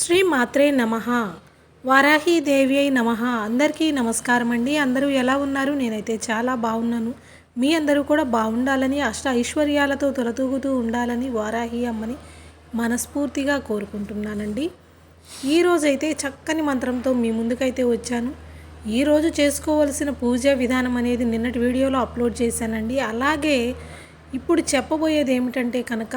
శ్రీ మాత్రే నమ. వారాహీదేవి అయి నమ. అందరికీ నమస్కారం అండి. అందరూ ఎలా ఉన్నారు? నేనైతే చాలా బాగున్నాను. మీ అందరూ కూడా బాగుండాలని అష్ట ఐశ్వర్యాలతో తొలతూగుతూ ఉండాలని వారాహి అమ్మని మనస్ఫూర్తిగా కోరుకుంటున్నానండి. ఈరోజైతే చక్కని మంత్రంతో మీ ముందుకైతే వచ్చాను. ఈరోజు చేసుకోవలసిన పూజ విధానం అనేది నిన్నటి వీడియోలో అప్లోడ్ చేశానండి. అలాగే ఇప్పుడు చెప్పబోయేది ఏమిటంటే కనుక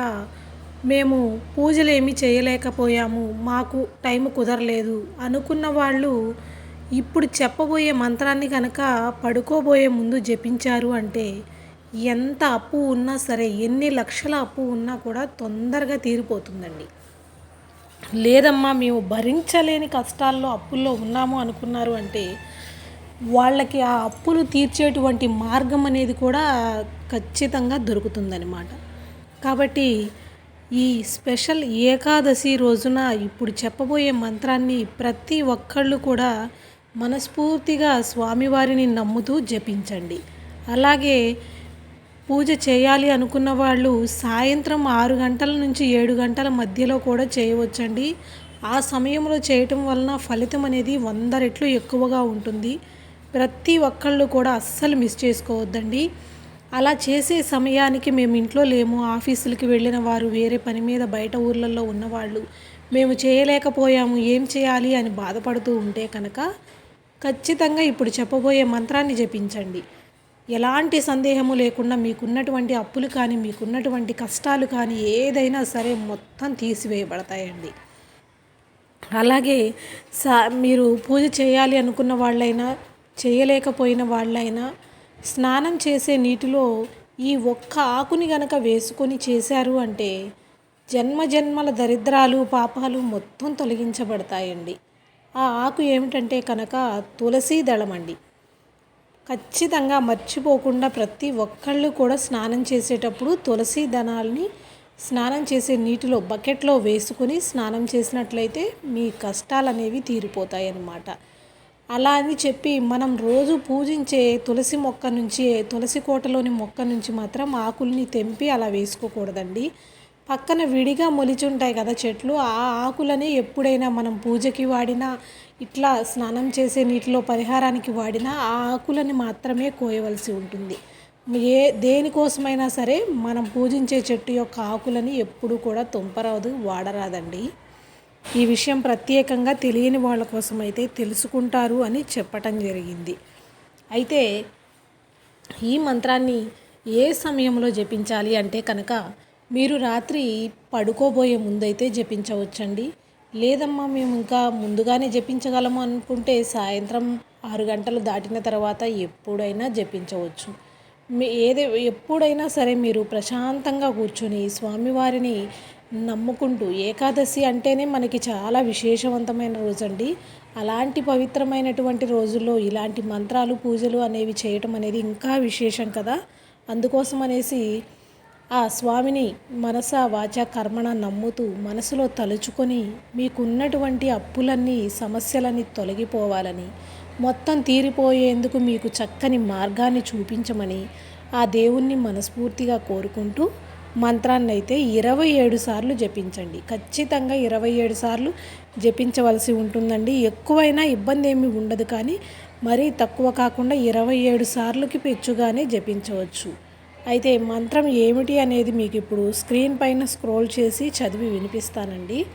మేము పూజలు చేయలేకపోయాము మాకు టైం కుదరలేదు అనుకున్న వాళ్ళు ఇప్పుడు చెప్పబోయే మంత్రాన్ని కనుక పడుకోబోయే ముందు జపించారు అంటే ఎంత అప్పు ఉన్నా సరే ఎన్ని లక్షల అప్పు ఉన్నా కూడా తొందరగా తీరిపోతుందండి. లేదమ్మా మేము భరించలేని కష్టాల్లో అప్పుల్లో ఉన్నాము అనుకున్నారు అంటే వాళ్ళకి ఆ అప్పులు తీర్చేటువంటి మార్గం అనేది కూడా ఖచ్చితంగా దొరుకుతుందనమాట కాబట్టి ఈ స్పెషల్ ఏకాదశి రోజున ఇప్పుడు చెప్పబోయే మంత్రాన్ని ప్రతి ఒక్కళ్ళు కూడా మనస్ఫూర్తిగా స్వామివారిని నమ్ముతూ జపించండి. అలాగే పూజ చేయాలి అనుకున్న వాళ్ళు సాయంత్రం ఆరు గంటల నుంచి ఏడు గంటల మధ్యలో కూడా చేయవచ్చండి. ఆ సమయంలో చేయటం వలన ఫలితం అనేది వంద రెట్లు ఎక్కువగా ఉంటుంది. ప్రతి ఒక్కళ్ళు కూడా అస్సలు మిస్ చేసుకోవద్దండి. అలా చేసే సమయానికి మేము ఇంట్లో లేము ఆఫీసులకి వెళ్ళిన వారు వేరే పని మీద బయట ఊర్లలో ఉన్నవాళ్ళు. మేము చేయలేకపోయాము ఏం చేయాలి అని బాధపడుతూ ఉంటే కనుక ఖచ్చితంగా ఇప్పుడు చెప్పబోయే మంత్రాన్ని జపించండి. ఎలాంటి సందేహము లేకుండా మీకున్నటువంటి అప్పులు కానీ మీకున్నటువంటి కష్టాలు కానీ ఏదైనా సరే మొత్తం తీసివేయబడతాయండి. అలాగే సా మీరు పూజ చేయాలి అనుకున్న వాళ్ళైనా చేయలేకపోయిన వాళ్ళైనా స్నానం చేసే నీటిలో ఈ ఒక్క ఆకుని గనక వేసుకొని చేశారు అంటే జన్మ జన్మల దరిద్రాలు పాపాలు మొత్తం తొలగించబడతాయండి. ఆ ఆకు ఏమిటంటే కనుక తులసి దళం అండి. ఖచ్చితంగా మర్చిపోకుండా ప్రతి ఒక్కళ్ళు కూడా స్నానం చేసేటప్పుడు తులసి దళాలని స్నానం చేసే నీటిలో బకెట్లో వేసుకొని స్నానం చేసినట్లయితే మీ కష్టాలు అనేవి తీరిపోతాయి అన్నమాట అలా అని చెప్పి మనం రోజు పూజించే తులసి మొక్క నుంచి తులసి కోటలోని మొక్క నుంచి మాత్రం ఆకుల్ని తెంపి అలా వేసుకోకూడదండి. పక్కన విడిగా మొలిచి ఉంటాయి కదా చెట్లు ఆ ఆకులని ఎప్పుడైనా మనం పూజకి వాడినా ఇట్లా స్నానం చేసే నీటిలో పరిహారానికి వాడినా ఆ ఆకులని మాత్రమే కోయవలసి ఉంటుంది. ఏ దేనికోసమైనా సరే మనం పూజించే చెట్టు యొక్క ఆకులని ఎప్పుడు కూడా తుంపరాదు వాడరాదండి. ఈ విషయం ప్రత్యేకంగా తెలియని వాళ్ళ కోసం అయితే తెలుసుకుంటారు అని చెప్పటం జరిగింది. అయితే ఈ మంత్రాన్ని ఏ సమయంలో జపించాలి అంటే కనుక మీరు రాత్రి పడుకోబోయే ముందైతే జపించవచ్చండి. లేదమ్మా మేము ఇంకా ముందుగానే జపించగలము అనుకుంటే సాయంత్రం ఆరు గంటలు దాటిన తర్వాత ఎప్పుడైనా జపించవచ్చు. మీ ఏదే ఎప్పుడైనా సరే మీరు ప్రశాంతంగా కూర్చొని స్వామివారిని నమ్ముకుంటూ ఏకాదశి అంటేనే మనకి చాలా విశేషవంతమైన రోజు అండి అలాంటి పవిత్రమైనటువంటి రోజుల్లో ఇలాంటి మంత్రాలు పూజలు అనేవి చేయటం అనేది ఇంకా విశేషం కదా. అందుకోసం అనేసి ఆ స్వామిని మనస వాచ కర్మణ నమ్ముతూ మనసులో తలుచుకొని మీకున్నటువంటి అప్పులన్నీ సమస్యలన్నీ తొలగిపోవాలని మొత్తం తీరిపోయేందుకు మీకు చక్కని మార్గాన్ని చూపించమని ఆ దేవుణ్ణి మనస్ఫూర్తిగా కోరుకుంటూ మంత్రాన్ని అయితే ఇరవై ఏడు సార్లు జపించండి. ఖచ్చితంగా ఇరవై ఏడు సార్లు జపించవలసి ఉంటుందండి. ఎక్కువైనా ఇబ్బంది ఏమి ఉండదు కానీ మరీ తక్కువ కాకుండా ఇరవై ఏడు సార్లుకి పెచ్చుగానే జపించవచ్చు. అయితే మంత్రం ఏమిటి అనేది మీకు ఇప్పుడు స్క్రీన్ పైన స్క్రోల్ చేసి చదివి వినిపిస్తానండి.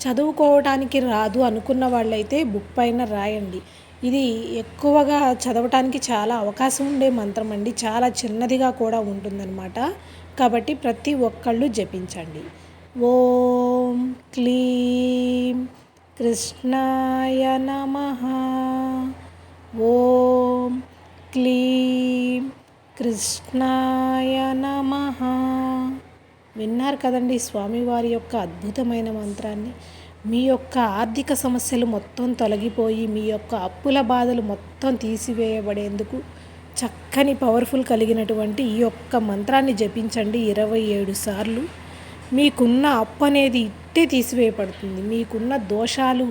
చదువుకోవటానికి రాదు అనుకున్న వాళ్ళైతే బుక్ పైన రాయండి. ఇది ఎక్కువగా చదవటానికి చాలా అవకాశం ఉండే మంత్రం అండి. చాలా చిన్నదిగా కూడా ఉంటుందన్నమాట. కాబట్టి ప్రతి ఒక్కళ్ళు జపించండి. ఓం క్లీం కృష్ణాయ నమ. ఓం క్లీం కృష్ణాయ నమ. విన్నారు కదండి స్వామివారి యొక్క అద్భుతమైన మంత్రాన్ని. మీ యొక్క ఆర్థిక సమస్యలు మొత్తం తొలగిపోయి మీ యొక్క అప్పుల బాధలు మొత్తం తీసివేయబడేందుకు చక్కని పవర్ఫుల్ కలిగినటువంటి ఈ యొక్క మంత్రాన్ని జపించండి ఇరవై ఏడు సార్లు. మీకున్న అప్పు అనేది ఇట్టే తీసివేయబడుతుంది. మీకున్న దోషాలు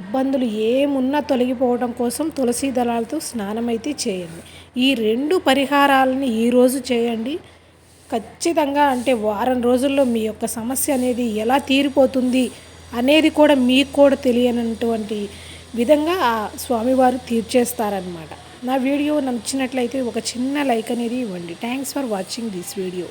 ఇబ్బందులు ఏమున్నా తొలగిపోవడం కోసం తులసి దళాలతో స్నానం అయితే చేయండి. ఈ రెండు పరిహారాలని ఈరోజు చేయండి. ఖచ్చితంగా అంటే వారం రోజుల్లో మీ యొక్క సమస్య అనేది ఎలా తీరిపోతుంది అనేది కూడా మీకు కూడా తెలియనటువంటి విధంగా ఆ స్వామివారు తీర్చేస్తారనమాట నా వీడియో నచ్చినట్లయితే ఒక చిన్న లైక్ అనేది ఇవ్వండి. Thanks for watching this video